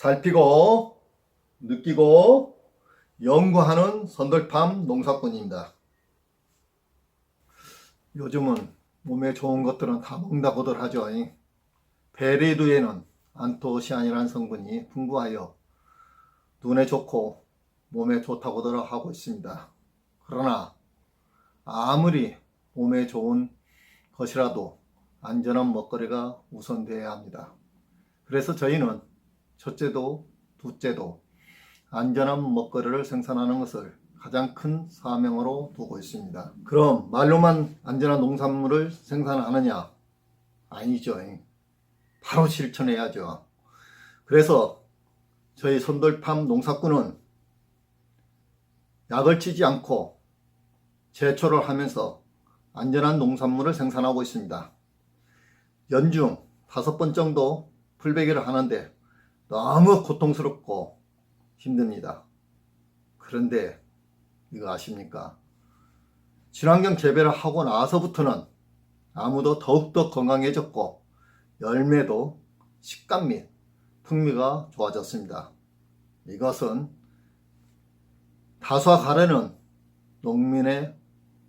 살피고 느끼고 연구하는 선돌팜 농사꾼입니다. 요즘은 몸에 좋은 것들은 다 먹는다고들 하죠. 베리류에는 안토시안이라는 성분이 풍부하여 눈에 좋고 몸에 좋다고들 하고 있습니다. 그러나 아무리 몸에 좋은 것이라도 안전한 먹거리가 우선되어야 합니다. 그래서 저희는 첫째도 둘째도 안전한 먹거리를 생산하는 것을 가장 큰 사명으로 두고 있습니다. 그럼 말로만 안전한 농산물을 생산하느냐? 아니죠. 바로 실천해야죠. 그래서 저희 손돌팜 농사꾼은 약을 치지 않고 제초를 하면서 안전한 농산물을 생산하고 있습니다. 연중 다섯 번 정도 풀베기를 하는데 너무 고통스럽고 힘듭니다. 그런데 이거 아십니까? 친환경 재배를 하고 나서부터는 나무도 더욱더 건강해졌고 열매도 식감 및 풍미가 좋아졌습니다. 이것은 다수와 가르는 농민의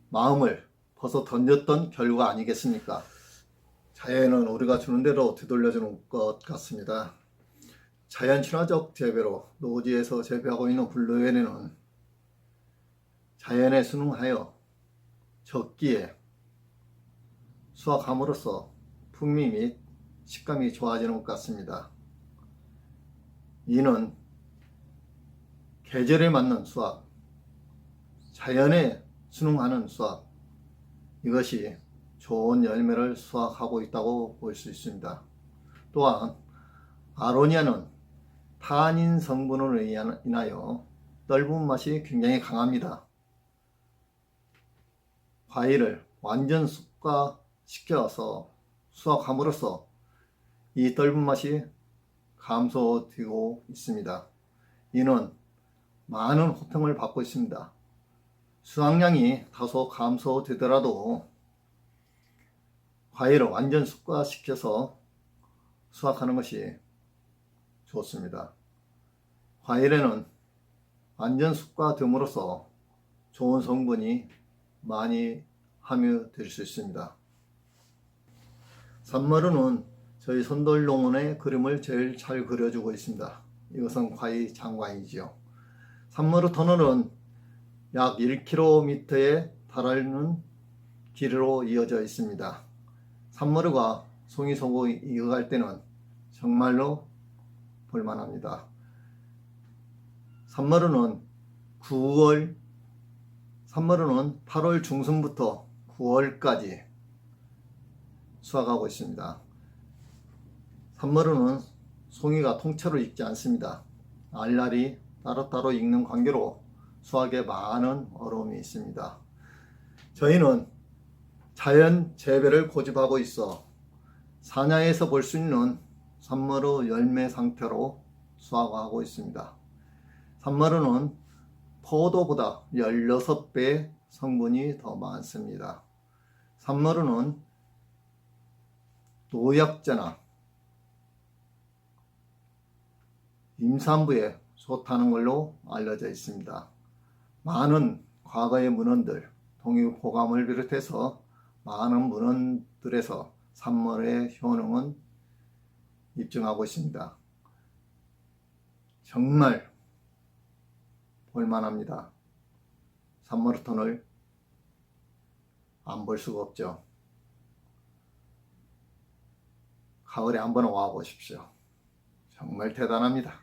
마음을 벗어 던졌던 결과 아니겠습니까? 자연은 우리가 주는 대로 되돌려주는 것 같습니다. 자연 친화적 재배로 노지에서 재배하고 있는 블루웨리는 자연에 순응하여 적기에 수확함으로써 풍미 및 식감이 좋아지는 것 같습니다. 이는 계절에 맞는 수확, 자연에 순응하는 수확, 이것이 좋은 열매를 수확하고 있다고 볼 수 있습니다. 또한 아로니아는 타닌 성분으로 인하여 떫은 맛이 굉장히 강합니다. 과일을 완전 숙과시켜서 수확함으로써 이 떫은 맛이 감소되고 있습니다. 이는 많은 호평을 받고 있습니다. 수확량이 다소 감소되더라도 과일을 완전 숙과시켜서 수확하는 것이 좋습니다. 과일에는 완전 숙과됨으로써 좋은 성분이 많이 함유될 수 있습니다. 산마루는 저희 선돌농원의 그림을 제일 잘 그려주고 있습니다. 이것은 과일 장관이지요. 산마루 터널은 약 1km에 달하는 길로 이어져 있습니다. 산마루가 송이송고 이어갈 때는 정말로 볼만합니다. 산마루는 9월, 산마루는 8월 중순부터 9월까지 수확하고 있습니다. 산마루는 송이가 통째로 익지 않습니다. 알알이 따로따로 익는 관계로 수확에 많은 어려움이 있습니다. 저희는 자연 재배를 고집하고 있어 사냐에서 볼 수 있는 산마루 열매 상태로 수확하고 있습니다. 산마루는 포도보다 16배 성분이 더 많습니다. 산마루는 노약자나 임산부에 좋다는 걸로 알려져 있습니다. 많은 과거의 문헌들, 동의호감을 비롯해서 많은 문헌들에서 산물의 효능은 입증하고 있습니다. 정말 볼만합니다. 산마루톤을 안 볼 수가 없죠. 가을에 한번 와 보십시오. 정말 대단합니다.